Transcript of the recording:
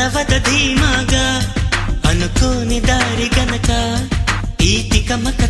నడవద ధీమాగా అనుకోని దారి గనక ఈ తికమక